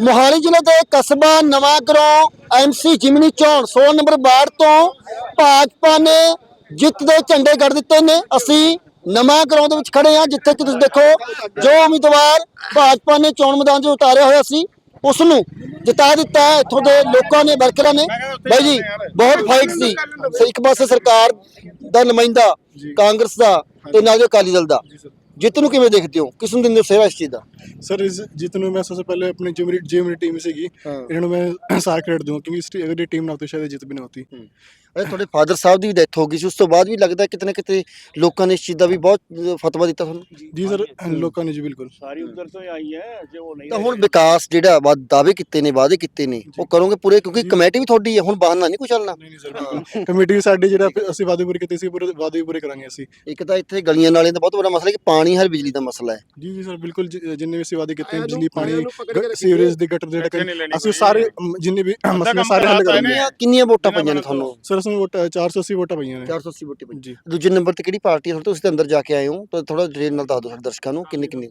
ਮੋਹਾਲੀ ਜ਼ਿਲ੍ਹੇ ਦੇ ਕਸਬਾ ਨਵਾਂ ਗਰੋਂ ਐਮਸੀ ਜਿਮਨੀ ਚੌਣ 16 ਨੰਬਰ ਵਾਰਡ ਤੋਂ ਭਾਜਪਾ ਨੇ ਜਿੱਤ ਦੇ ਝੰਡੇ ਗੱਡ ਦਿੱਤੇ ਨੇ। ਅਸੀਂ ਨਵਾਂ ਗਰਾਊਂਡ ਦੇ ਵਿੱਚ ਖੜੇ ਹਾਂ, ਜਿੱਥੇ ਕਿ ਤੁਸੀਂ ਦੇਖੋ, ਜੋ ਉਮੀਦਵਾਰ ਭਾਜਪਾ ਨੇ ਚੋਣ ਮੈਦਾਨ 'ਚ ਉਤਾਰਿਆ ਹੋਇਆ ਸੀ ਉਸ ਨੂੰ ਜਿਤਾ ਦਿੱਤਾ ਇੱਥੋਂ ਦੇ ਲੋਕਾਂ ਨੇ, ਵਰਕਰਾਂ ਨੇ। ਬਾਈ ਜੀ, ਬਹੁਤ ਫਾਈਟ ਸੀ। ਇੱਕ ਪਾਸੇ ਸਰਕਾਰ ਦਾ ਨੁਮਾਇੰਦਾ ਕਾਂਗਰਸ ਦਾ ਤੇ ਨਾਲ ਜੋ ਅਕਾਲੀ ਦਲ ਦਾ। ਜਿੱਤ ਨੂੰ ਕਿਵੇਂ ਦੇਖਦੇ ਹੋ ਕਿਸ ਨੂੰ ਦਿੰਦੇ ਹੋ ਸੇਵਾ ਇਸ ਚੀਜ਼ ਦਾ सर इस जीत में मैं सबसे पहले अपनी जो मेरी जो मेरी टीम सीगी हाँ। इन्होंने मैं सारा क्रेडिट दूंगा क्योंकि इस टी- अगर ये टीम ना होती शायद ये जीत भी नहीं होती ਅਰੇ ਤੁਹਾਡੇ ਫਾਦਰ ਸਾਹਿਬ ਦੀ ਡੈਥ ਹੋ ਗਈ ਸੀ ਉਸ ਤੋਂ ਬਾਅਦ ਵੀ ਲੱਗਦਾ ਕਿਤੇ ਨਾ ਕਿਤੇ ਲੋਕਾਂ ਨੇ ਇਸ ਚੀਜ਼ ਦਾ ਵੀ ਬਹੁਤ ਫਤਵਾ ਦਿੱਤਾ ਤੁਹਾਨੂੰ? ਜੀ ਸਰ ਲੋਕਾਂ ਨੇ ਜੀ ਬਿਲਕੁਲ। ਸਾਰੀ ਉਧਰ ਤੋਂ ਆਈ ਹੈ ਜੇ ਉਹ ਨਹੀਂ ਤਾਂ ਹੁਣ ਵਿਕਾਸ ਜਿਹੜਾ ਵਾ ਦਾਅਵੇ ਕੀਤੇ ਨੇ ਵਾਅਦੇ ਕੀਤੇ ਨੇ ਉਹ ਕਰੋਗੇ ਪੂਰੇ ਕਿਉਂਕਿ ਕਮੇਟੀ ਵੀ ਤੁਹਾਡੀ ਹੈ ਹੁਣ ਬਹਾਨਾ ਨਹੀਂ ਕੋਈ ਚੱਲਣਾ। ਨਹੀਂ ਨਹੀਂ ਸਰ ਕਮੇਟੀ ਵੀ ਜਿਹੜਾ ਅਸੀਂ ਵਾਅਦੇ ਪੂਰੇ ਕੀਤੇ ਸੀ ਪੂਰੇ ਵਾਅਦੇ ਪੂਰੇ ਕਰਾਂਗੇ ਅਸੀਂ। ਇੱਕ ਤਾਂ ਇੱਥੇ ਗਲੀਆਂ ਨਾਲੇ ਦਾ ਬਹੁਤ ਵੱਡਾ ਮਸਲਾ ਹੈ ਕਿ ਪਾਣੀ ਹਰ ਬਿਜਲੀ ਦਾ ਮਸਲਾ ਹੈ। ਜੀ ਜੀ ਸਰ ਬਿਲਕੁਲ ਜਿੰਨੇ ਵੀ ਅਸੀਂ ਵਾਅਦੇ ਕੀਤੇ ਨੇ ਬਿਜਲੀ ਪਾਣੀ ਸੀਵਰੇਜ ਦੇ ਗਟਰ ਦੇ ਅਸੀਂ ਸਾਰੇ ਜਿੰਨੇ ਵੀ ਮਸਲੇ ਸਾਰੇ ਹੱਲ ਕਰਾਂਗੇ। ਕਿੰਨੀਆਂ ਵੋਟਾਂ ਪਈਆਂ ਨੇ ਤੁਹਾਨੂੰ? ਸਰ ਅਸੀਂ ਵੋਟ 480 ਵੋਟਾਂ ਪਈਆਂ ਨੇ। 480 ਵੋਟਾਂ ਪਈਆਂ। ਜੀ। ਦੂਜੇ ਨੰਬਰ ਤੇ ਕਿਹੜੀ ਪਾਰਟੀ ਹੈ ਤੁਸੀਂ ਤਾਂ ਅੰਦਰ ਜਾ ਕੇ ਆਏ ਹੋ ਤਾਂ ਥੋੜਾ ਡਿਟੇਲ ਨਾਲ ਦੱਸ ਦਿਓ ਸਾਡੇ ਦਰਸ਼ਕਾਂ ਨੂੰ ਕਿੰਨੇ ਕਿੰਨੇ?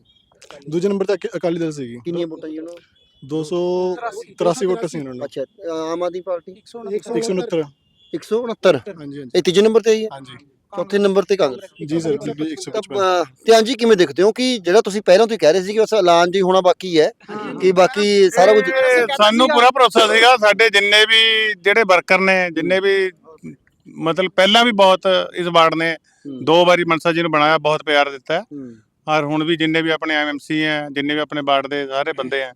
ਦੂਜੇ ਨੰਬਰ ਤੇ ਅਕ- ਅਕਾਲੀ ਦਲ ਸੀਗੀ। ਕਿੰਨੀਆਂ ਵੋਟਾਂ ਜੀ ਉਹਨਾਂ 283 ਵੋਟਾਂ ਸੀ ਉਹਨਾਂ ਨੂੰ। ਅੱਛਾ ਆਮ ਆਦਮੀ ਪਾਰਟੀ? 169 169 ਹਾਂਜੀ ਹਾਂਜੀ। ਇਹ ਤੀਜੇ ਨੰਬਰ ਤੇ ਆਈ ਹੈ? ਹਾਂਜੀ। ਚੌਥੇ ਨੰਬਰ ਤੇ ਕਾਂਗਰਸ। ਜੀ ਸਰ ਤਾਂ, 155 ਅ, ਧਿਆਨ ਜੀ ਕਿਵੇਂ ਦੇਖਦੇ ਹੋ ਕਿ ਜਿਹੜਾ ਤੁਸੀਂ ਪਹਿਲਾਂ ਤੋਂ ਹੀ ਕਹਿ ਰਹੇ ਸੀ ਕਿ ਬਸ ਐਲਾਨ ਜੀ ਹੋਣਾ ਬਾਕੀ ਹੈ ਕਿ ਬਾਕੀ ਸਾਰਾ ਕੁਝ ਸਾਨੂੰ ਪੂਰਾ ਭਰੋਸਾ ਸੀਗਾ ਸਾਡੇ ਜਿੰਨੇ ਵੀ ਜਿਹੜੇ ਵਰਕਰ ਨੇ ਜਿੰਨੇ ਵੀ ਮਤਲਬ ਪਹਿਲਾਂ ਵੀ ਬਹੁਤ ਇਸ ਵਾਰਡ ਨੇ ਦੋ ਵਾਰੀ ਮਨਸਾ ਜੀ ਨੂੰ ਬਣਾਇਆ ਬਹੁਤ ਪਿਆਰ ਦਿੱਤਾ। ਹੈ। ਔਰ ਹੁਣ ਵੀ ਜਿੰਨੇ ਵੀ ਆਪਣੇ ਐਮਐਮਸੀ ਹੈ ਜਿੰਨੇ ਵੀ ਆਪਣੇ ਵਾਰਡ ਦੇ ਸਾਰੇ ਬੰਦੇ ਹੈ।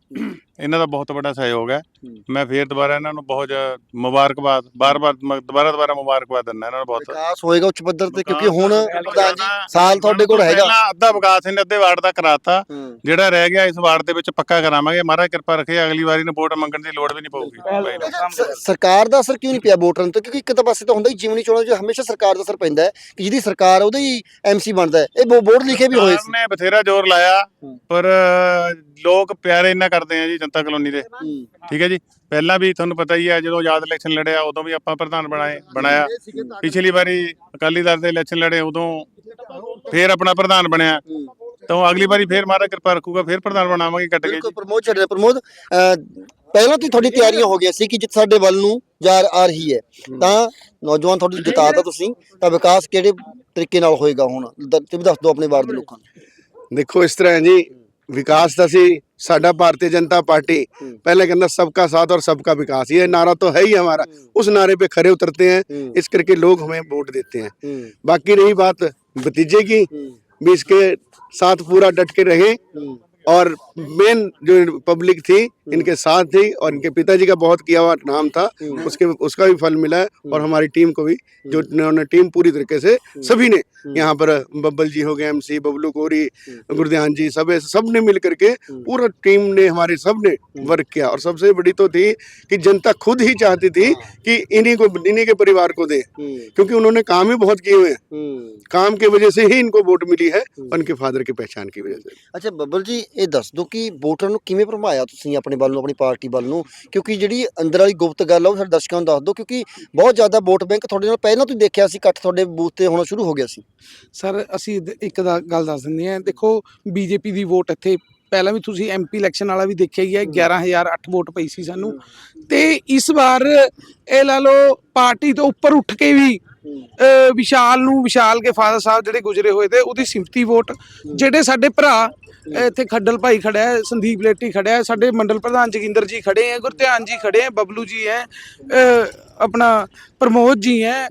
ਇਹਨਾਂ ਦਾ ਬਹੁਤ ਵੱਡਾ ਸਹਿਯੋਗ ਹੈ। ਮੈਂ ਫੇਰ ਦੁਬਾਰਾ ਇਹਨਾਂ ਨੂੰ ਬਹੁਤ ਮੁਬਾਰਕਬਾਦ ਬਾਰ-ਬਾਰ ਦੁਬਾਰਾ ਦੁਬਾਰਾ ਮੁਬਾਰਕਬਾਦ ਦਿੰਦਾ ਇਹਨਾਂ ਨੂੰ ਬਹੁਤ। ਵਿਕਾਸ ਹੋਏਗਾ ਉੱਚ ਪੱਧਰ ਤੇ ਕਿਉਂਕਿ ਹੁਣ ਪ੍ਰਧਾਨ ਜੀ। ਸਾਲ ਤੁਹਾਡੇ ਕੋਲ ਹੈਗਾ। ਪਹਿਲਾਂ ਅੱਧਾ ਵਿਕਾਸ ਇਹਨੇ ਅੱਧੇ ਵਾਰਡ ਦਾ ਕਰਾਤਾ। ਜਿਹੜਾ ਰਹਿ ਗਿਆ ਇਸ ਵਾਰਡ ਦੇ ਵਿੱਚ ਪੱਕਾ ਕਰਾਵਾਂਗੇ। ਮਹਾਰਾਜ ਕਿਰਪਾ ਰੱਖੇ ਅਗਲੀ ਵਾਰੀ ਨੂੰ ਵੋਟ ਮੰਗਣ ਦੀ ਲੋੜ ਵੀ ਨਹੀਂ ਪਊਗੀ। ਸਰਕਾਰ ਦਾ ਅਸਰ ਕਿਉਂ ਨਹੀਂ ਪਿਆ ਵੋਟਰਾਂ ਤੇ? ਕਿਉਂਕਿ ਇੱਕ ਤਾਂ ਪਾਸੇ ਤਾਂ ਹੁੰਦਾ ਹੀ ਜੀਵਨੀ ਚੋਣਾਂ 'ਚ ਹਮੇਸ਼ਾ ਸਰਕਾਰ ਦਾ ਅਸਰ ਪੈਂਦਾ ਹੈ ਕਿ ਜਿਹਦੀ ਸਰਕਾਰ ਉਹਦਾ ਹੀ ਐਮਸੀ ਬਣਦਾ ਹੈ। ਇਹ ਬੋਰਡ ਲਿਖੇ ਵੀ ਹੋਏ ਸੀ। ਨੇ ਬਥੇਰਾ ਜ਼ੋਰ ਲਾਇਆ। ਪਰ ਲੋਕ ਪਿਆਰੇ ਇੰਨਾ ਕਰਦੇ ਆ ਜੀ ਜਨਤਾ ਕਲੋਨੀ ਦੇ। ਠੀਕ ਹੈ ਜੀ? ਪਹਿਲਾਂ ਵੀ ਤੁਹਾਨੂੰ ਪਤਾ ਹੀ ਹੈ ਜਦੋਂ ਆਜ਼ਾਦ ਇਲੈਕਸ਼ਨ ਲੜਿਆ ਉਦੋਂ ਵੀ ਆਪਾਂ ਪ੍ਰਧਾਨ ਬਣਾਏ ਬਣਾਇਆ। ਪਿਛਲੀ ਵਾਰੀ ਅਕਾਲੀ ਦਲ ਦੇ ਇਲੈਕਸ਼ਨ ਲੜੇ ਉਦੋਂ ਫੇਰ ਆਪਣਾ ਪ੍ਰਧਾਨ ਬਣਿਆ। ਤਾਂ ਅਗਲੀ ਵਾਰੀ ਫੇਰ ਮਹਾਰਾਜ ਕਿਰਪਾ ਰੱਖੂਗਾ ਫੇਰ ਪ੍ਰਧਾਨ ਬਣਾਵਾਂਗੇ ਕੱਟ ਕੇ ਬਿਲਕੁਲ ਪ੍ਰਮੋਦ ਛੱਡ ਪ੍ਰਮੋਦ। ਪਹਿਲਾਂ ਤੋਂ ਤੁਹਾਡੀ ਤਿਆਰੀਆਂ ਹੋ ਗਈਆਂ ਸੀ ਕਿ ਜਿੱਤ ਸਾਡੇ ਵੱਲ ਨੂੰ ਜਾ ਆ ਰਹੀ ਹੈ। ਤਾਂ ਨੌਜਵਾਨ ਤੁਹਾਡੇ ਜਿਤਾਤਾ ਤੁਸੀਂ ਤਾਂ ਵਿਕਾਸ ਕਿਹੜੇ ਤਰੀਕੇ ਨਾਲ ਹੋਏਗਾ ਹੁਣ? ਤੁਸੀਂ ਦੱਸ ਦਿਓ ਆਪਣੇ ਵਾਰਡ ਦੇ ਲੋਕਾਂ ਨੂੰ। ਦੇਖੋ ਇਸ ਤਰ੍ਹਾਂ ਹੈ ਜੀ ਵਿਕਾਸ ਦਾ ਸੀ ਸਾਡਾ ਭਾਰਤੀ ਜਨਤਾ पार्टी हम्म। पहले के अंदर सबका साथ और सबका विकास ये नारा तो है ही हमारा उस नारे पे खड़े उतरते हैं हम्म। इस करके लोग हमें वोट देते हैं ਹੂੰ बाकी रही बात भतीजे की हम्म। भी इसके साथ पूरा डट के रहे हूँ और मेन जो पब्लिक थी हम्म। इनके साथ थी और इनके पिताजी का बहुत किया हुआ नाम था। हम्म। उसके उसका भी फल मिला है हम्म। और हमारी टीम को भी जो उन्होंने टीम पूरी तरीके से सभी ने यहाँ पर बब्बल जी हो गए एम बबलू कोरी गुरुध्यान जी सब सबने मिल करके पूरा टीम ने हमारे सबने वर्क किया। और सबसे बड़ी तो थी कि जनता खुद ही चाहती थी हाँ। कि इन्हीं को इन्हीं के परिवार को दे। क्योंकि उन्होंने काम ही बहुत किए हुए हैं। काम की वजह से ही इनको वोट मिली है उनके फादर की पहचान की वजह से। अच्छा बब्बल जी ये दस दो कि वोटर किमें भरमाया अपने ਵੱਲ ਨੂੰ ਆਪਣੀ ਪਾਰਟੀ ਵੱਲ ਨੂੰ ਕਿਉਂਕਿ ਜਿਹੜੀ ਅੰਦਰ ਵਾਲੀ ਗੁਪਤ ਗੱਲ ਆ ਉਹ ਸਾਡੇ ਦਰਸ਼ਕਾਂ ਨੂੰ ਦੱਸ ਦਿਓ ਕਿਉਂਕਿ ਬਹੁਤ ਜ਼ਿਆਦਾ ਵੋਟ ਬੈਂਕ ਤੁਹਾਡੇ ਨਾਲ ਪਹਿਲਾਂ ਤੋਂ ਹੀ ਦੇਖਿਆ ਸੀ ਇਕੱਠ ਤੁਹਾਡੇ ਬੂਥ ਤੇ ਹੋਣਾ ਸ਼ੁਰੂ ਹੋ ਗਿਆ ਸੀ। ਸਰ ਅਸੀਂ ਇੱਕ ਦਾ ਗੱਲ ਦੱਸ ਦਿੰਦੇ ਹਾਂ ਦੇਖੋ ਬੀਜੇਪੀ ਦੀ ਵੋਟ ਇੱਥੇ ਪਹਿਲਾਂ ਵੀ ਤੁਸੀਂ ਐਮਪੀ ਇਲੈਕਸ਼ਨ ਵਾਲਾ ਵੀ ਦੇਖਿਆ ਹੀ ਹੈ 11008 ਵੋਟ ਪਈ ਸੀ ਸਾਨੂੰ। ਤੇ ਇਸ ਵਾਰ ਇਹ ਲਾ ਲਓ ਪਾਰਟੀ ਤੋਂ ਉੱਪਰ ਉੱਠ ਕੇ ਵੀ ਵਿਸ਼ਾਲ ਨੂੰ ਵਿਸ਼ਾਲ ਕੇ ਫਾਦਰ ਸਾਹਿਬ ਜਿਹੜੇ ਗੁਜਰੇ ਹੋਏ ਤੇ ਉਹਦੀ ਸਿੰਪਤੀ ਵੋਟ ਜਿਹੜੇ ਸਾਡੇ ਭਰਾ ਇੱਥੇ ਖੱਡਲ ਭਾਈ ਖੜਿਆ ਹੈ ਸੰਦੀਪ ਲੇਟੀ ਖੜਿਆ ਹੈ ਸਾਡੇ ਮੰਡਲ ਪ੍ਰਧਾਨ ਜੋਗਿੰਦਰ ਜੀ ਖੜੇ ਹੈ ਗੁਰਧਿਆਨ ਜੀ ਖੜੇ ਹੈ ਬਬਲੂ ਜੀ ਹੈ ਅ, ਆਪਣਾ ਪ੍ਰਮੋਦ ਜੀ ਹੈ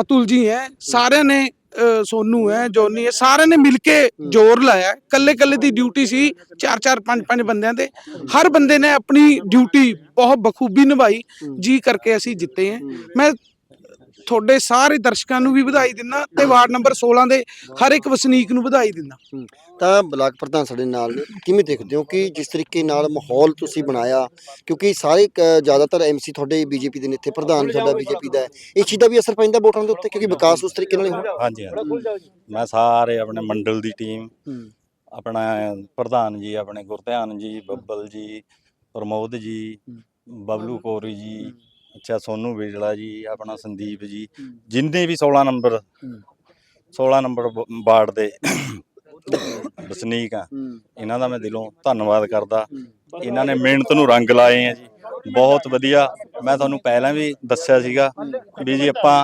ਅਤੁਲ ਜੀ ਹੈ ਸਾਰਿਆਂ ਨੇ ਅ, ਸੋਨੂ ਹੈ ਜੋਨੀ ਹੈ ਸਾਰਿਆਂ ਨੇ ਮਿਲ ਕੇ ਜ਼ੋਰ ਲਾਇਆ ਕੱਲੇ ਕੱਲੇ ਦੀ ਡਿਊਟੀ ਸੀ ਚਾਰ ਚਾਰ ਪੰਜ ਪੰਜ ਬੰਦਿਆਂ ਦੇ ਹਰ ਬੰਦੇ ਨੇ ਆਪਣੀ ਡਿਊਟੀ ਬਹੁਤ ਬਖੂਬੀ ਨਿਭਾਈ ਜੀ ਕਰਕੇ ਅਸੀਂ ਜਿੱਤੇ ਹੈ। ਮੈਂ ਤੁਹਾਡੇ ਸਾਰੇ ਦਰਸ਼ਕਾਂ ਨੂੰ ਵੀ ਵਧਾਈ ਦਿੰਦਾ ਤੇ ਵਾਰਡ ਨੰਬਰ 16 ਦੇ ਹਰ ਇੱਕ ਵਸਨੀਕ ਨੂੰ ਵਧਾਈ ਦਿੰਦਾ। ਤਾਂ ਬਲਾਕ ਪ੍ਰਧਾਨ ਸਾਡੇ ਨਾਲ ਕਿਵੇਂ ਦੇਖਦੇ ਹੋ ਕਿ ਜਿਸ ਤਰੀਕੇ ਨਾਲ ਮਾਹੌਲ ਤੁਸੀਂ ਬਣਾਇਆ? ਕਿਉਂਕਿ ਸਾਰੇ ਜ਼ਿਆਦਾਤਰ ਐਮਸੀ ਤੁਹਾਡੇ ਬੀਜੇਪੀ ਦੇ ਨੇ ਇੱਥੇ ਪ੍ਰਧਾਨ ਸਾਡਾ ਬੀਜੇਪੀ ਦਾ ਹੈ। ਇਸ ਚੀਜ਼ ਦਾ ਵੀ ਅਸਰ ਪੈਂਦਾ ਵੋਟਰਾਂ ਦੇ ਉੱਤੇ ਕਿਉਂਕਿ ਵਿਕਾਸ ਉਸ ਤਰੀਕੇ ਨਾਲ ਹੀ ਹੋਣਾ। ਹਾਂਜੀ ਹਾਂਜੀ। ਮੈਂ ਸਾਰੇ ਆਪਣੇ ਮੰਡਲ ਦੀ ਟੀਮ ਆਪਣਾ ਪ੍ਰਧਾਨ ਜੀ ਆਪਣੇ ਗੁਰਧਿਆਨ ਜੀ ਬੱਬਲ ਜੀ ਪ੍ਰਮੋਦ ਜੀ ਬਬਲੂ ਕੋਰੀ ਜੀ ਅੱਛਾ ਸੋਨੂ ਵਿਜਲਾ ਜੀ ਆਪਣਾ ਸੰਦੀਪ ਜੀ ਜਿੰਨੇ ਵੀ 16 ਨੰਬਰ 16 ਨੰਬਰ ਵਾਰਡ ਦੇ ਵਸਨੀਕ ਆ ਇਹਨਾਂ ਦਾ ਮੈਂ ਦਿਲੋਂ ਧੰਨਵਾਦ ਕਰਦਾ। ਇਹਨਾਂ ਨੇ ਮਿਹਨਤ ਨੂੰ ਰੰਗ ਲਾਏ ਆ ਜੀ। ਬਹੁਤ ਵਧੀਆ ਮੈਂ ਤੁਹਾਨੂੰ ਪਹਿਲਾਂ ਵੀ ਦੱਸਿਆ ਸੀਗਾ ਵੀ ਜੀ ਆਪਾਂ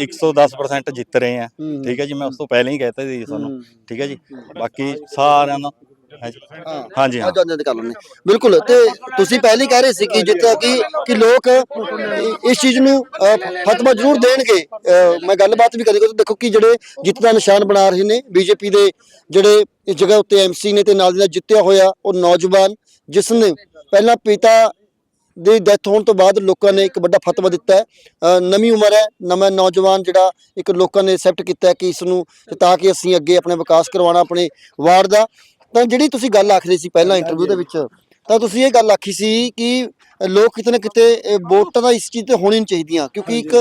110% ਜਿੱਤ ਰਹੇ ਆ। ਠੀਕ ਹੈ ਜੀ ਮੈਂ ਉਸ ਤੋਂ ਪਹਿਲਾਂ ਹੀ ਕਹਿਤਾ ਸੀ ਤੁਹਾਨੂੰ। ਠੀਕ ਹੈ ਜੀ ਬਾਕੀ ਸਾਰਿਆਂ ਦਾ ਹਾਂਜੀ। ਹਾਂਜੀ ਹਾਂ। ਅੱਜ ਕਰ ਲੈਣੇ ਬਿਲਕੁਲ ਤੇ ਤੁਸੀਂ ਪਹਿਲੇ ਕਹਿ ਰਹੇ ਸੀ ਕਿ ਜਿੱਦਾਂ ਕਿ ਕਿ ਲੋਕ ਇਸ ਚੀਜ਼ ਨੂੰ ਫਤਵਾ ਜ਼ਰੂਰ ਦੇਣਗੇ। ਮੈਂ ਗੱਲਬਾਤ ਵੀ ਕਰੀ ਦੇਖੋ ਕਿ ਜਿਹੜੇ ਜਿੱਤ ਦਾ ਨਿਸ਼ਾਨ ਬਣਾ ਰਹੇ ਨੇ ਬੀਜੇਪੀ ਦੇ ਜਿਹੜੇ ਇਸ ਜਗ੍ਹਾ ਉੱਤੇ ਐਮਸੀ ਨੇ ਤੇ ਨਾਲ ਦੀ ਨਾਲ ਜਿੱਤਿਆ ਹੋਇਆ ਉਹ ਨੌਜਵਾਨ ਜਿਸ ਨੇ ਪਹਿਲਾਂ ਪਿਤਾ ਦੀ ਡੈਥ ਹੋਣ ਤੋਂ ਬਾਅਦ ਲੋਕਾਂ ਨੇ ਇੱਕ ਵੱਡਾ ਫਤਵਾ ਦਿੱਤਾ ਹੈ। ਨਵੀਂ ਉਮਰ ਹੈ ਨਵਾਂ ਨੌਜਵਾਨ ਜਿਹੜਾ ਇੱਕ ਲੋਕਾਂ ਨੇ ਐਕਸੈਪਟ ਕੀਤਾ ਕਿ ਇਸ ਨੂੰ ਤਾਂ ਕਿ ਅਸੀਂ ਅੱਗੇ ਆਪਣੇ ਵਿਕਾਸ ਕਰਵਾਉਣਾ ਆਪਣੇ ਵਾਰਡ ਦਾ। ਤਾਂ ਜਿਹੜੀ ਤੁਸੀਂ ਗੱਲ ਆਖਰੀ ਸੀ ਪਹਿਲਾਂ ਇੰਟਰਵਿਊ ਦੇ ਵਿੱਚ ਤਾਂ ਤੁਸੀਂ ਇਹ ਗੱਲ ਆਖੀ ਸੀ ਕਿ ਲੋਕ ਕਿਤੇ ਨਾ ਕਿਤੇ ਵੋਟਾਂ ਦਾ ਇਸ ਚੀਜ਼ ਤੇ ਹੋਣੀ ਨਹੀਂ ਚਾਹੀਦੀਆਂ ਕਿਉਂਕਿ ਇੱਕ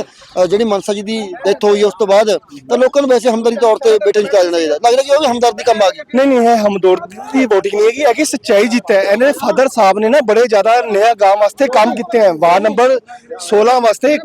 ਜਿਹੜੀ ਮਨਸਾ ਜੀ ਦੀ ਡੈਥ ਹੋਈ ਉਸ ਤੋਂ ਬਾਅਦ ਤਾਂ ਲੋਕਾਂ ਨੂੰ ਵੈਸੇ ਹਮਦਰਦੀ ਤੌਰ ਤੇ ਬੇਟੇ ਜਿਤਾ ਦੇਣਾ ਚਾਹੀਦਾ। ਲੱਗਦਾ ਕਿ ਉਹ ਵੀ ਹਮਦਰਦੀ ਕੰਮ ਆ ਗਈ। ਨਹੀਂ ਨਹੀਂ ਹੈ ਹਮਦਰਦ ਦੀ ਵੋਟਿੰਗ ਨਹੀਂ ਹੈਗੀ ਹੈਗੀ ਸੱਚਾਈ ਜਿੱਤ ਹੈ। ਇਹਨੇ ਫਾਦਰ ਸਾਹਿਬ ਨੇ ਨਾ ਬੜੇ ਜ਼ਿਆਦਾ ਨਿਆ ਗਾਂਵ ਵਾਸਤੇ ਕੰਮ ਕੀਤੇ ਹੈ ਵਾਰਡ ਨੰਬਰ 16 ਵਾਸਤੇ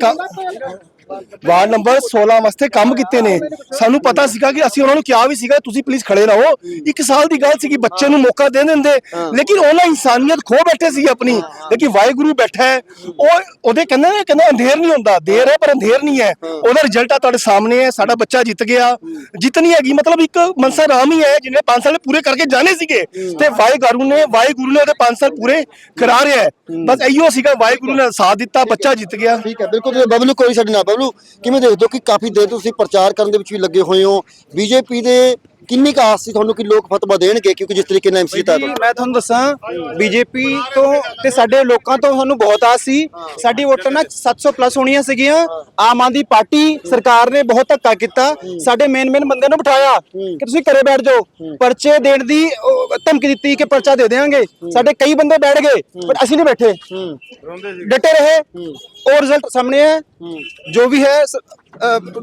ਵਾਰਡ ਨੰਬਰ 16 ਵਾਸਤੇ ਕੰਮ ਕੀਤੇ ਨੇ। ਸਾਨੂੰ ਪਤਾ ਸੀਗਾ ਕਿ ਅਸੀਂ ਉਹਨਾਂ ਨੂੰ ਕਿਹਾ ਵੀ ਸੀਗਾ ਤੁਸੀਂ ਪਲੀਜ਼ ਖੜੇ ਰਹੋ। ਇੱਕ ਸਾਲ ਦੀ ਗੱਲ ਸੀਗੀ ਬੱਚੇ ਨੂੰ ਮੌਕਾ ਦੇ ਦਿੰਦੇ। ਲੇਕਿਨ ਉਹਨਾਂ ਇਨਸਾਨੀਅਤ ਖੋ ਬੈਠੇ ਸੀ ਆਪਣੀ। ਲੇਕਿਨ ਵਾਹਿਗੁਰੂ ਬੈਠਾ ਹੈ। ਉਹ ਉਹਦੇ ਕਹਿੰਦੇ ਨੇ ਕਹਿੰਦਾ ਅੰਧੇਰ ਨਹੀਂ ਹੁੰਦਾ। ਦੇਰ ਹੈ ਪਰ ਅੰਧੇਰ ਨਹੀਂ ਹੈ। ਉਹਦਾ ਰਿਜ਼ਲਟ ਆ ਤੁਹਾਡੇ ਸਾਹਮਣੇ ਹੈ। ਸਾਡਾ ਬੱਚਾ ਜਿੱਤ ਗਿਆ। ਜਿੱਤਨੀ ਹੈਗੀ ਮਤਲਬ ਇੱਕ ਮਨਸਾ ਰਾਮ ਹੀ ਹੈ ਜਿਹਨੇ 5 ਸਾਲ ਪੂਰੇ ਕਰਕੇ ਜਾਣੇ ਸੀਗੇ। ਤੇ ਵਾਹਿਗੁਰੂ ਨੇ ਵਾਹਿਗੁਰੂ ਨੇ ਉਹਦੇ 5 ਸਾਲ ਪੂਰੇ ਕਰਾ ਰਿਹਾ ਹੈ। ਬਸ ਇਹੀਓ ਸੀਗਾ ਵਾਹਿਗੁਰੂ ਨੇ ਸਾਥ ਦਿੱਤਾ ਬੱਚਾ ਜਿੱਤ ਗਿਆ। ਠੀਕ ਹੈ ਬਿਲਕੁਲ ਬਬਲੂ ਕੋਈ ਨਾਲ ਬਬਲੂ ਕਿਵੇਂ ਦੇਖਦੇ ਹੋ ਕਿ ਕਾਫੀ ਦੇਰ ਤੁਸੀਂ ਪ੍ਰਚਾਰ ਕਰਨ ਦੇ ਵਿੱਚ ਵੀ ਲੱਗੇ ਹੋਏ ਹੋ? ਬੀਜੇਪੀ ਦੇ ਕਿੰਨੀ ਕੁ ਆਸ ਸੀ ਤੁਹਾਨੂੰ ਕਿ ਲੋਕ ਫਤਵਾ ਦੇਣਗੇ? ਕਿਉਂਕਿ ਜਿਸ ਤਰੀਕੇ ਨਾਲ ਐਮਸੀ ਜੀ ਮੈਂ ਤੁਹਾਨੂੰ ਦੱਸਾਂ ਬੀਜੇਪੀ ਤੋਂ ਤੇ ਸਾਡੇ ਲੋਕਾਂ ਤੋਂ ਸਾਨੂੰ ਬਹੁਤ ਆਸ ਸੀ। ਸਾਡੀ ਵੋਟਾਂ ਨਾ 700 ਪਲੱਸ ਹੋਣੀਆਂ ਸੀਗੀਆਂ। ਆਮ ਆਦਮੀ ਪਾਰਟੀ ਸਰਕਾਰ ਨੇ ਬਹੁਤ ਧੱਕਾ ਕੀਤਾ। ਸਾਡੇ ਮੇਨ ਮੇਨ ਬੰਦੇ ਨੂੰ ਬਿਠਾਇਆ ਕਿ ਤੁਸੀਂ ਘਰੇ ਬੈਠ ਜਾਓ। ਪਰਚੇ ਦੇਣ ਦੀ ਧਮਕੀ ਦਿੱਤੀ ਕਿ ਪਰਚਾ ਦੇ ਦੇਵਾਂਗੇ ਸਾਡੇ ਕਈ ਬੰਦੇ ਬੈਠ ਗਏ ਪਰ ਅਸੀਂ ਨਹੀਂ ਬੈਠੇ। ਡਟੇ ਰਹੇ। ਉਹ ਰਿਜ਼ਲਟ ਸਾਹਮਣੇ ਹੈ। ਜੋ ਵੀ ਹੈ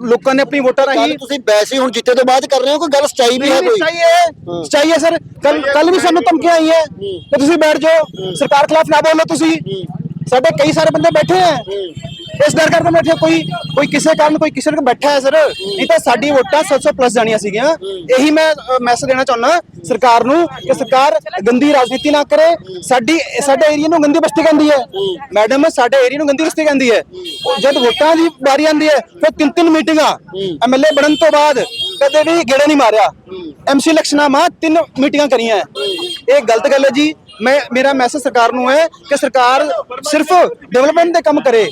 ਲੋਕਾਂ ਨੇ ਆਪਣੀ ਵੋਟਾਂ ਰਾਹੀਂ ਤੁਸੀਂ ਵੈਸੇ ਹੁਣ ਜਿੱਤੇ ਤੋਂ ਬਾਅਦ ਕਰ ਰਹੇ ਹੋ ਕੋਈ ਗੱਲ ਸਚਾਈ ਵੀ ਹੈ ਕੋਈ? ਚਾਹੀਏ ਚਾਹੀਏ ਸਰ। ਕੱਲ ਕੱਲ ਵੀ ਸਾਨੂੰ ਧਮਕੀਆਂ ਆਈਆਂ। ਕਿ ਤੁਸੀਂ ਬੈਠ ਜਾਓ। ਸਰਕਾਰ ਖਿਲਾਫ ਨਾ ਬੋਲੋ ਤੁਸੀਂ। ਸਾਡੇ ਕਈ ਸਾਰੇ ਬੰਦੇ ਬੈਠੇ ਆ। ਇਸ ਡਰ ਕਰਕੇ ਬੈਠੇ ਕੋਈ ਕੋਈ ਕਿਸੇ ਕਾਰਨ ਕੋਈ ਕਿਸੇ ਨੂੰ ਬੈਠਾ ਹੈ ਸਰ, ਨਹੀਂ ਤਾਂ ਸਾਡੀ ਵੋਟਾਂ 700 ਪਲੱਸ ਜਾਣੀਆਂ ਸੀਗੀਆਂ। ਇਹੀ ਮੈਂ ਮੈਸੇਜ ਦੇਣਾ ਚਾਹੁੰਦਾ ਸਰਕਾਰ ਨੂੰ ਕਿ ਸਰਕਾਰ ਗੰਦੀ ਰਾਜਨੀਤੀ ਨਾ ਕਰੇ। ਸਾਡੀ, ਸਾਡੇ ਏਰੀਆ ਨੂੰ ਗੰਦੀ ਬਸਤੀ ਕਹਿੰਦੀ ਹੈ। ਮੈਡਮ, ਸਾਡੇ ਏਰੀਆ ਨੂੰ ਗੰਦੀ ਬਸਤੀ ਕਹਿੰਦੀ ਹੈ। ਜਦ ਵੋਟਾਂ ਦੀ ਵਾਰੀ ਆਉਂਦੀ ਹੈ, ਫਿਰ ਤਿੰਨ ਤਿੰਨ ਮੀਟਿੰਗਾਂ ਐਮਐਲਏ ਬਣਨ ਤੋਂ ਬਾਅਦ ਕਦੇ ਵੀ ਗੇੜਾ ਨਹੀਂ ਮਾਰਿਆ। ਐਮਸੀ ਇਲੈਕਸ਼ਨਾਂ ਮਾ ਤਿੰਨ ਮੀਟਿੰਗਾਂ ਕਰੀਆਂ। ਇਹ ਗਲਤ ਗੱਲ ਹੈ ਜੀ। ਮੈਂ, ਮੇਰਾ ਮੈਸੇਜ ਸਰਕਾਰ ਨੂੰ ਹੈ ਕਿ ਸਰਕਾਰ ਸਿਰਫ ਡਿਵੈਲਪਮੈਂਟ ਦੇ ਕੰਮ ਕਰੇ।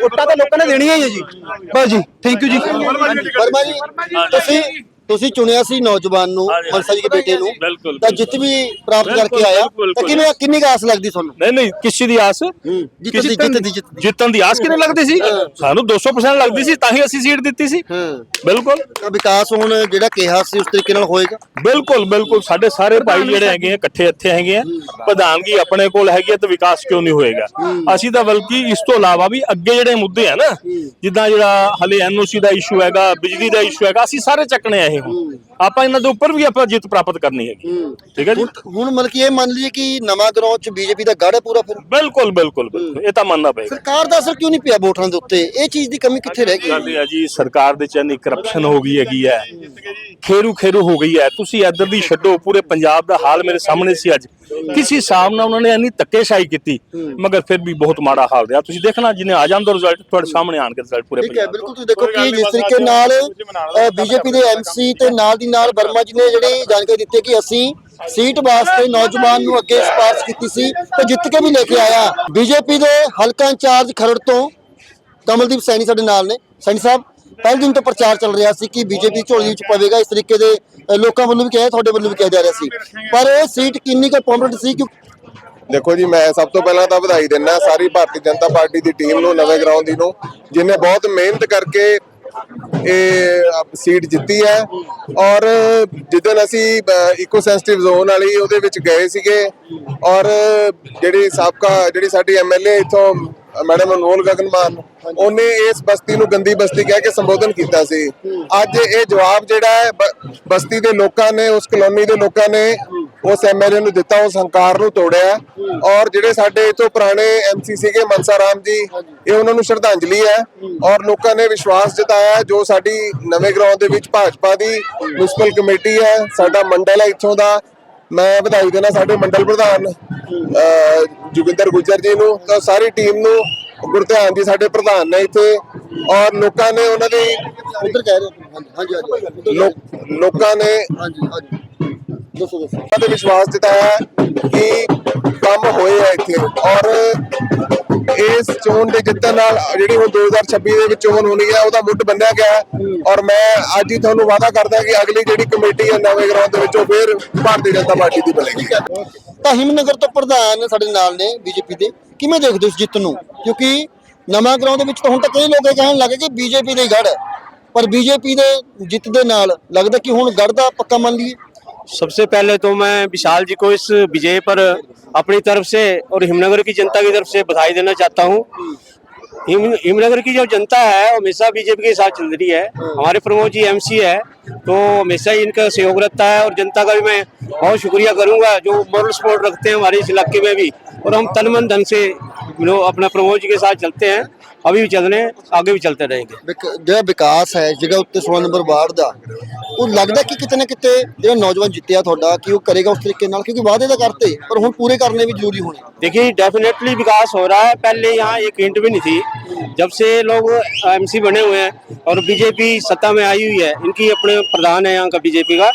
ਵੋਟਾਂ ਤਾਂ ਲੋਕਾਂ ਨੇ ਦੇਣੀਆਂ ਹੀ ਹੈ ਜੀ। ਬਸ ਜੀ ਥੈਂਕ ਯੂ ਜੀ, ਵਰਮਾ ਜੀ, ਤੁਸੀਂ ਤੁਸੀਂ ਚੁਣਿਆ ਸੀ ਨੌਜਵਾਨ ਨੂੰ ਮਨਸਾ ਜੀ ਦੇ ਬੇਟੇ ਨੂੰ। ਬਿਲਕੁਲ। ਤਾਂ ਜਿੱਤ ਵੀ ਪ੍ਰਾਪਤ ਕਰਕੇ ਆਇਆ। ਬਿਲਕੁਲ, ਤਾਂ ਕਿਵੇਂ ਕਿੰਨੀ ਕੁ ਆਸ ਲੱਗਦੀ ਤੁਹਾਨੂੰ? ਨਹੀਂ ਨਹੀਂ ਕਿਸੇ ਦੀ ਆਸ। ਜਿੱਤ ਦੀ ਜਿੱਤ ਦੀ ਜਿੱਤ ਦੀ ਜਿੱਤਣ ਦੀ ਆਸ ਕਿਨੇ ਲੱਗਦੀ ਸੀ? ਸਾਨੂੰ 200% ਲੱਗਦੀ ਸੀ ਤਾਂ ਹੀ ਅਸੀਂ ਸੀਟ ਦਿੱਤੀ ਸੀ। ਹਾਂ। ਬਿਲਕੁਲ। ਤਾਂ ਵਿਕਾਸ ਹੁਣ ਜਿਹੜਾ ਕਿਹਾ ਸੀ ਉਸ ਤਰੀਕੇ ਨਾਲ ਹੋਏਗਾ? ਬਿਲਕੁਲ ਬਿਲਕੁਲ। ਸਾਡੇ ਸਾਰੇ ਭਾਈ ਜਿਹੜੇ ਹੈਗੇ ਆ ਇਕੱਠੇ ਇੱਥੇ ਹੈਗੇ ਆ। ਪ੍ਰਧਾਨਗੀ ਆਪਣੇ ਕੋਲ ਹੈਗੀ ਆ ਤੇ ਵਿਕਾਸ ਕਿਉਂ ਨਹੀਂ ਹੋਏਗਾ? ਅਸੀਂ ਤਾਂ ਬਲਕਿ ਇਸ ਤੋਂ ਇਲਾਵਾ ਵੀ ਅੱਗੇ ਜਿਹੜੇ ਮੁੱਦੇ ਆ ਨਾ ਜਿੱਦਾਂ ਜਿਹੜਾ ਹਲੇ ਐਨਓਸੀ ਦਾ ਇਸ਼ੂ ਹੈਗਾ ਬਿਜਲੀ ਦਾ ਇਸ਼ੂ ਹੈਗਾ ਅਸੀਂ ਸਾਰੇ ਚੱਕਣੇ ਆ ਇਹ। ਹੁਣ। ਆਪਾਂ ਇਹਨਾਂ ਦੇ ਉੱਪਰ ਵੀ ਆਪਾਂ ਜਿੱਤ ਪ੍ਰਾਪਤ ਕਰਨੀ ਹੈਗੀ। ਠੀਕ ਹੈ ਜੀ? ਹੁਣ ਹੁਣ ਮਤਲਬ ਕਿ ਇਹ ਮੰਨ ਲਈਏ ਕਿ ਨਵਾਂ ਗਰਾਊਂਡ ਚ ਬੀਜੇਪੀ ਦਾ ਗੜ ਹੈ ਪੂਰਾ ਫਿਰ। ਬਿਲਕੁਲ ਬਿਲਕੁਲ ਬਿਲਕੁਲ। ਇਹ ਤਾਂ ਮੰਨਣਾ ਪਏਗਾ। ਸਰਕਾਰ ਦਾ ਅਸਰ ਕਿਉਂ ਨਹੀਂ ਪਿਆ ਵੋਟਾਂ ਦੇ ਉੱਤੇ? ਇਹ ਚੀਜ਼ ਦੀ ਕਮੀ ਕਿੱਥੇ ਰਹਿ ਗਈ? ਗੱਲ ਇਹ ਹੈ ਜੀ ਸਰਕਾਰ ਦੇ ਚ ਇੰਨੀ ਕਰਪਸ਼ਨ ਹੋ ਗਈ ਹੈਗੀ ਹੈ। ਖੇਰੂ ਖੇਰੂ ਹੋ ਗਈ ਹੈ। ਤੁਸੀਂ ਇੱਧਰ ਦੀ ਛੱਡੋ ਪੂਰੇ ਪੰਜਾਬ ਦਾ ਹਾਲ ਮੇਰੇ ਸਾਹਮਣੇ ਸੀ ਅੱਜ। ਕਿਸੇ ਹਿਸਾਬ ਨਾਲ ਉਹਨਾਂ ਨੇ ਇੰਨੀ ਧੱਕੇਸ਼ਾਹੀ ਕੀਤੀ ਮਗਰ ਫਿਰ ਵੀ ਬਹੁਤ ਮਾੜਾ ਹਾਲ ਰਿਹਾ ਤੁਸੀਂ ਦੇਖਣਾ ਜਿਹਨੇ ਆ ਜਾਂਦਾ ਰਿਜ਼ਲਟ ਤੁਹਾਡੇ ਸਾਹਮਣੇ ਆਣ ਕੇ ਰਿਜ਼ਲਟ ਪੂਰੇ ਠੀਕ ਹੈ ਬਿਲਕੁਲ ਤੁਸੀਂ ਦੇਖੋ ਕਿ ਜਿਸ ਤਰੀਕੇ ਨਾਲ ਬੀਜੇਪੀ ਦੇ ਐਮਸੀ ਤੇ ਨਾਲ ਦੀ ਨਾਲ ਵਰਮਾ ਜੀ ਨੇ ਜਿਹੜੀ ਜਾਣਕਾਰੀ ਦਿੱਤੀ ਕਿ ਅਸੀਂ ਸੀਟ ਵਾਸਤੇ ਨੌਜਵਾਨ ਨੂੰ ਅੱਗੇ ਸਿਫਾਰਿਸ਼ ਕੀਤੀ ਸੀ ਤੇ ਜਿੱਤ ਕੇ ਵੀ ਲੈ ਕੇ ਆਇਆ ਬੀਜੇਪੀ ਦੇ ਹਲਕਾ ਇੰਚਾਰਜ ਖਰੜ ਤੋਂ ਕਮਲਦੀਪ ਸੈਣੀ ਸਾਡੇ ਨਾਲ ਨੇ ਸੈਣੀ ਸਾਹਿਬ ਪਹਿਲੇ ਦਿਨ ਤੋਂ ਪ੍ਰਚਾਰ ਚੱਲ ਰਿਹਾ ਸੀ ਕਿ ਬੀਜੇਪੀ ਝੋਲੀ ਵਿੱਚ ਪਵੇਗਾ ਇਸ ਤਰੀਕੇ ਦੇ ਲੋਕਾਂ ਵੱਲੋਂ ਵੀ ਕਿਹਾ, ਤੁਹਾਡੇ ਵੱਲੋਂ ਵੀ ਕਿਹਾ ਜਾ ਰਿਹਾ ਸੀ। ਪਰ ਇਹ ਸੀਟ ਕਿੰਨੀ ਕੁ ਇੰਪੋਰਟੈਂਟ ਸੀ? ਕਿਉਂ ਦੇਖੋ ਜੀ, ਮੈਂ ਸਭ ਤੋਂ ਪਹਿਲਾਂ ਤਾਂ ਵਧਾਈ ਦਿੰਦਾ ਸਾਰੀ ਭਾਰਤੀ ਜਨਤਾ ਪਾਰਟੀ ਦੀ ਟੀਮ ਨੂੰ, ਨਵੇਂ ਗਰਾਊਂਡ ਦੀ ਨੂੰ, ਜਿਨੇ ਬਹੁਤ ਮਿਹਨਤ ਕਰਕੇ ਇਹ ਸੀਟ ਜਿੱਤੀ ਹੈ। ਔਰ ਜਿੱਦਨ ਅਸੀਂ ਇਕੋ ਸੈਂਸਿਟਿਵ ਜ਼ੋਨ ਵਾਲੀ ਉਹਦੇ ਵਿੱਚ ਗਏ ਸੀਗੇ, ਔਰ ਜਿਹੜੀ ਸਾਬਕਾ, ਜਿਹੜੀ ਸਾਡੀ ਐਮਐਲਏ ਇਥੋਂ ਮੈਡਮ ਅਨਮੋਲ ਗਗਨਮਾਨ ਉਹਨੇ ਇਸ ਬਸਤੀ ਨੂੰ ਗੰਦੀ ਬਸਤੀ ਕਹਿ ਕੇ ਸੰਬੋਧਨ ਕੀਤਾ ਸੀ। ਅੱਜ ਇਹ ਜਵਾਬ ਜਿਹੜਾ ਹੈ ਬਸਤੀ ਦੇ ਲੋਕਾਂ ਨੇ ਉਸ ਕਲੋਨੀ ਦੇ ਲੋਕਾਂ ਨੇ ਉਸ ਐਮਐਲਏ ਨੂੰ ਦਿੱਤਾ ਉਸ ਹੰਕਾਰ ਨੂੰ ਤੋੜਿਆ। ਔਰ ਜਿਹੜੇ ਸਾਡੇ ਇਥੋਂ ਪੁਰਾਣੇ ਐਮਸੀ ਸੀਗੇ ਮਨਸਾ ਰਾਮ ਜੀ ਇਹ ਉਹਨਾਂ ਨੂੰ ਸ਼ਰਧਾਂਜਲੀ ਹੈ। ਔਰ ਲੋਕਾਂ ਨੇ ਵਿਸ਼ਵਾਸ ਜਤਾਇਆ ਜੋ ਸਾਡੀ ਨਵੇਂ ਗਰਾਊਂਡ ਦੇ ਵਿੱਚ ਭਾਜਪਾ ਦੀ ਮਿਊਨਿਸਪਲ ਕਮੇਟੀ ਹੈ ਸਾਡਾ ਮੰਡਲ ਹੈ ਇੱਥੋਂ ਦਾ। ਮੈਂ ਵਧਾਈ ਦੇਣਾ ਸਾਡੇ ਮੰਡਲ ਪ੍ਰਧਾਨ ਜੋਗਿੰਦਰ ਗੁੱਜਰ ਜੀ ਨੂੰ ਤਾਂ ਸਾਰੀ ਟੀਮ ਨੂੰ ਗੁਰਧਿਆਨ ਜੀ ਸਾਡੇ ਪ੍ਰਧਾਨ ਨੇ ਇੱਥੇ ਔਰ ਲੋਕਾਂ ਨੇ ਉਹਨਾਂ ਦੀ ਉਧਰ ਕਹਿ ਰਹੇ। ਹਾਂਜੀ ਹਾਂਜੀ ਲੋਕਾਂ ਨੇ ਹਾਂਜੀ ਹਾਂਜੀ ਦੱਸੋ ਦੱਸੋ। ਉਹਨਾਂ ਤੇ ਵਿਸ਼ਵਾਸ ਜਤਾਇਆ ਕਿ ਕੰਮ ਹੋਏ ਆ ਇੱਥੇ ਔਰ ਇਸ ਚੋਣ ਦੇ ਜਿੱਤਣ ਨਾਲ ਜਿਹੜੀ ਹੁਣ 2026 ਦੇ ਵਿੱਚ ਚੋਣ ਹੋਣੀ ਹੈ ਉਹਦਾ ਮੁੱਢ ਬੰਨਿਆ ਗਿਆ ਹੈ। ਔਰ ਮੈਂ ਅੱਜ ਹੀ ਤੁਹਾਨੂੰ ਵਾਅਦਾ ਕਰਦਾ ਕਿ ਅਗਲੀ ਜਿਹੜੀ ਕਮੇਟੀ ਹੈ ਨਵੇਂ ਗਰਾਊਂਡ ਦੇ ਵਿੱਚੋਂ ਫਿਰ ਭਾਰਤੀ ਜਨਤਾ ਪਾਰਟੀ ਦੀ ਬਣੇਗੀ। ਤਾਂ ਹਿਮਨਗਰ ਤੋਂ ਪ੍ਰਧਾਨ ਸਾਡੇ ਨਾਲ ਨੇ ਬੀਜੇਪੀ ਦੇ। ਕਿਵੇਂ ਦੇਖਦੇ ਹੋ ਇਸ ਜਿੱਤ ਨੂੰ? ਕਿਉਂਕਿ ਨਵਾਂ ਗਰਾਊਂਡ ਦੇ ਵਿੱਚ ਤਾਂ ਹੁਣ ਤਾਂ ਕਈ ਲੋਕ ਇਹ ਕਹਿਣ ਲੱਗੇ ਕਿ ਬੀਜੇਪੀ ਦੇ ਗੜ ਹੈ। ਪਰ ਬੀਜੇਪੀ ਦੇ ਜਿੱਤ ਦੇ ਨਾਲ ਲੱਗਦਾ ਕਿ ਹੁਣ ਗੜ ਦਾ ਪੱਕਾ ਮੰਨ ਲਈਏ। सबसे पहले तो मैं विशाल जी को इस विजय पर अपनी तरफ से और हिमनगर की जनता की तरफ से बधाई देना चाहता हूँ हिम हिमनगर की जो जनता है वो हमेशा बीजेपी के साथ चल रही है हमारे प्रमोद जी एमसी है तो हमेशा ही इनका सहयोग रहता है और जनता का भी मैं बहुत शुक्रिया करूंगा जो मॉरल सपोर्ट रखते हैं हमारे इस इलाके में भी और हम तन मन धन से जो अपना प्रमोद जी के साथ चलते हैं अभी भी चल रहे हैं आगे भी चलते रहेंगे ਵਿਕ- ਜਿਹੜਾ ਵਿਕਾਸ ਹੈ ਜਗ੍ਹਾ ਉੱਤੇ 16 ਨੰਬਰ ਵਾਰਡ ਦਾ ਉਹ ਲੱਗਦਾ ਕਿ ਕਿਤੇ ਨਾ ਕਿਤੇ ਜਿਹੜਾ ਨੌਜਵਾਨ ਜਿੱਤਿਆ ਤੁਹਾਡਾ ਕਿ ਉਹ ਕਰੇਗਾ ਉਸ ਤਰੀਕੇ ਨਾਲ ਕਿਉਂਕਿ ਵਾਅਦੇ ਤਾਂ ਕਰਤੇ ਪਰ ਹੁਣ ਪੂਰੇ ਕਰਨੇ ਵੀ ਜ਼ਰੂਰੀ ਹੋਣੇ देखिए डेफिनेटली विकास हो रहा है पहले यहाँ एक इंट भी नहीं थी जब से लोग एमसी बने हुए हैं और बीजेपी सत्ता में आई हुई है इनकी अपने प्रधान है यहाँ का बीजेपी का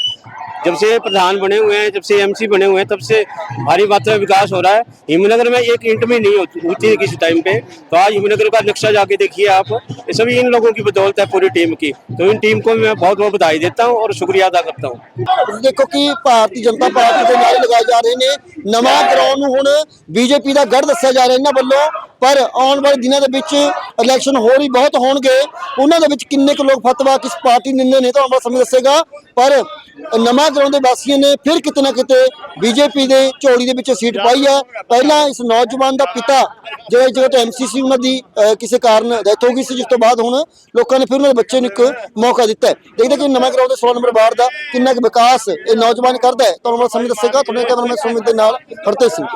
जब से प्रधान बने हुए हैं जब से एमसी बने हुए हैं तब से भारी मात्रा में विकास हो रहा है हिमनगर में एक इंट भी नहीं होती होती है किसी टाइम पे तो आज हिमनगर का नक्शा जाके देखिए आप ये सभी इन लोगों की बदौलत है पूरी टीम की तो इन टीम को मैं बहुत बहुत बधाई देता हूँ और शुक्रिया अदा करता हूँ ਤੁਸੀਂ ਦੇਖੋ ਕਿ ਭਾਰਤੀ ਜਨਤਾ ਪਾਰਟੀ ਦੇ ਨਾਲ ਲਗਾਏ ਜਾ ਰਹੇ ਨੇ ਨਵਾਂ ਗਰਾਊਂਡ ਨੂੰ ਹੁਣ ਬੀਜੇਪੀ ਦਾ ਗੜ ਦੱਸਿਆ ਜਾ ਰਿਹਾ ਇਹਨਾਂ ਵੱਲੋਂ ਪਰ ਆਉਣ ਵਾਲੇ ਦਿਨਾਂ ਦੇ ਵਿੱਚ ਇਲੈਕਸ਼ਨ ਹੋਰ ਹੀ ਬਹੁਤ ਹੋਣਗੇ। ਉਹਨਾਂ ਦੇ ਵਿੱਚ ਕਿੰਨੇ ਕੁ ਲੋਕ ਫਤਵਾ ਕਿਸ ਪਾਰਟੀ ਨਿੰਦੇ ਨੇ ਤਾਂ ਆਉਣ ਵਾਲਾ ਸਮੇਂ ਦੱਸੇਗਾ। ਪਰ ਨਵਾਂ ਗਰਾਊਂਡ ਦੇ ਵਾਸੀਆਂ ਨੇ ਫਿਰ ਕਿਤੇ ਨਾ ਕਿਤੇ ਬੀਜੇਪੀ ਦੇ ਝੋਲੀ ਦੇ ਵਿੱਚ ਸੀਟ ਪਾਈ ਹੈ ਪਹਿਲਾਂ ਇਸ ਨੌਜਵਾਨ ਦਾ ਪਿਤਾ, ਜਿਹੜੇ ਜਿਹੜੇ ਤੋਂ ਐਮਸੀਸੀ ਉਹਨਾਂ ਦੀ ਕਿਸੇ ਕਾਰਨ ਡੈਥ ਹੋ ਗਈ ਸੀ। ਜਿਸ ਤੋਂ ਬਾਅਦ ਹੁਣ ਲੋਕਾਂ ਨੇ ਫਿਰ ਉਹਨਾਂ ਦੇ ਬੱਚੇ ਨੂੰ ਇੱਕ ਮੌਕਾ ਦਿੱਤਾ ਹੈ। ਦੇਖਦੇ ਕਿ ਨਵਾਂ ਗਰਾਊਂਡ ਦੇ 16 ਨੰਬਰ ਵਾਰਡ ਦਾ ਕਿੰਨਾ ਕੁ ਵਿਕਾਸ ਇਹ ਨੌਜਵਾਨ ਕਰਦਾ ਹੈ। ਤੁਹਾਨੂੰ ਮੈਂ ਸਮਝ ਦੱਸੇਗਾ। ਤੁਹਾਡੇ ਕੈਮਰਾਮੈਨ ਸੁਮਿਤ ਦੇ ਨਾਲ ਹਰਤੇ ਸਿੰਘ।